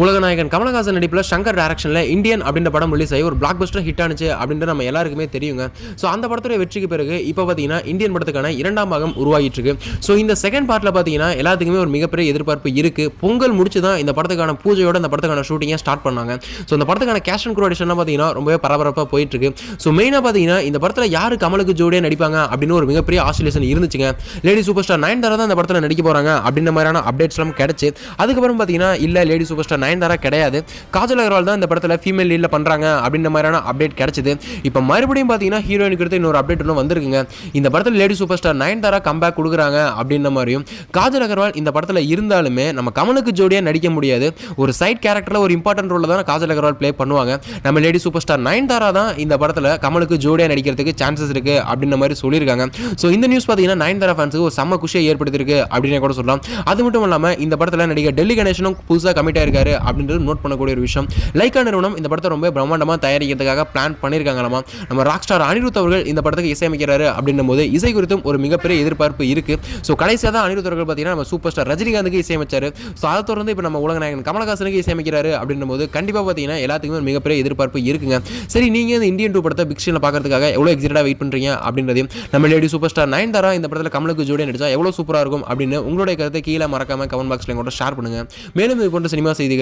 உலகநாயகன் கமலஹாசன் நடிப்பில் சங்கர் டேரக்ஷனில் இந்தியன் அப்படின்ற படம் ரிலீஸ் ஆகி ஒரு பிளாக் பஸ்டர் ஹிட் ஆனிச்சு அப்படின்ற நம்ம எல்லாருக்குமே தெரியுங்க. ஸோ அந்த படத்துடைய வெற்றிக்கு பிறகு இப்போ பார்த்தீங்கன்னா இந்தியன் படத்துக்கான இரண்டாம் பாகம் உருவாகிட்டு இருக்கு ஸோ இந்த செகண்ட் பார்ட்டில் பார்த்தீங்கன்னா எல்லாத்துக்குமே ஒரு மிகப்பெரிய எதிர்பார்ப்பு இருக்கு. பொங்கல் முடிச்சு தான் இந்த படத்துக்கான பூஜையோட இந்த படத்துக்கான ஷூட்டிங்கை ஸ்டார்ட் பண்ணாங்க. ஸோ இந்த படத்துக்கான கேஷ் அண்ட் குரோடேஷன்லாம் பார்த்தீங்கன்னா ரொம்பவே பரபரப்பாக போயிட்டு இருக்கு ஸோ மெயினாக பார்த்தீங்கன்னா இந்த படத்தில் யார் கமலுக்கு ஜோடியாக நடிப்பாங்க அப்படின்னு ஒரு மிகப்பெரிய ஆசிலேஷன் இருந்துச்சுங்க. லேடி சூப்பர் ஸ்டார் நயன்தாரா தான் இந்த படத்தில் நடிக்க போகிறாங்க அப்படின்ற மாதிரியான அப்டேட்ஸ்லாம் கிடச்சி. அதுக்கப்புறம் பார்த்தீங்கன்னா இல்லை லேடி சூப்பர் ஸ்டார் நயன்தாரா கிடையாது. காஜல் அகர்வால் தான் இந்த படத்தில் ஃபீமேல் லீடில் பண்ணுறாங்க அப்படின்ற மாதிரியான அப்டேட் கிடச்சிது. இப்போ மறுபடியும் பார்த்தீங்கன்னா ஹீரோயினுக்கு எடுத்து இன்னொரு அப்டேட் ஒன்று வந்திருக்குங்க. இந்த படத்தில் lady super star Nayanthara comeback கொடுக்குறாங்க அப்படின்ற மாதிரியும் காஜல் அகர்வால் இந்த படத்தில் இருந்தாலுமே நம்ம கமலுக்கு ஜோடியாக நடிக்க முடியாது. ஒரு சைட் கேரக்டரில் ஒரு இம்பார்ட்டன்ட் ரோலில் தான் காஜல் அகர்வால் ப்ளே பண்ணுவாங்க. நம்ம லேடி சூப்பர் ஸ்டார் நயன்தாரா தான் இந்த படத்தில் கமலுக்கு ஜோடியாக நடிக்கிறதுக்கு சான்சஸ் இருக்குது அப்படின்ற மாதிரி சொல்லியிருக்காங்க. ஸோ இந்த நியூஸ் பார்த்தீங்கன்னா நயன்தாரா ஃபேன்ஸுக்கு ஒரு செம்ம குஷியை ஏற்படுத்தியிருக்கு அப்படின்னு கூட சொல்லலாம். அது மட்டும் இல்லாமல் இந்த படத்தில் நடிகர் டெல்லி கணேசனும் புதுசாக கமிட் ஆயிருக்காரு. அப்படின்றது நோட் பண்ணக்கூடிய ஒரு விஷயம். லைக்கா நிறுவனம் இந்த படத்தை ரொம்ப பிரம்மாண்டமாக தயாரிக்கிறதுக்காக பிளான் பண்ணியிருக்காங்களாமா? நம்ம ராக் ஸ்டார் அனிருத் அவர்கள் இந்த படத்துக்கு இசையமைக்கிறாரு அப்படின்னும் போது இசை குறித்தும் ஒரு மிகப்பெரிய எதிர்பார்ப்பு இருக்குது ஸோ கடைசியாக தான் அனிருத் அவர்கள் பார்த்தீங்கன்னா நம்ம சூப்பர் ஸ்டார் ரஜினிகாந்துக்கு இசையமைச்சார். ஸோ அதை தொடர்ந்து இப்போ நம்ம உலகநாயகன் கமலஹாசனுக்கு இசையமைக்கிறாரு அப்படின்னும் போது கண்டிப்பாக பார்த்தீங்கன்னா எல்லாத்துக்குமே ஒரு மிகப்பெரிய எதிர்பார்ப்பு இருக்குங்க. சரி நீங்கள் இந்த இந்தியன் டூ படத்தை பிக் ஸ்க்ரீனில் பார்க்கறதுக்காக எவ்வளோ எக்ஸைட்டாக வெயிட் பண்ணுறீங்க அப்படின்றதையும் நம்ம லேடி சூப்பர் ஸ்டார் நயன்தாரா இந்த படத்தில் கமலுக்கு ஜோடி நடிச்சா எவ்வளோ சூப்பராக இருக்கும் அப்படின்னு உங்களுடைய கருத்தை கீழே மறக்காம கமெண்ட் பாக்ஸில் கூட ஷேர் பண்ணுங்க. மேலும் இது போன்ற சினிமா செய்திகள்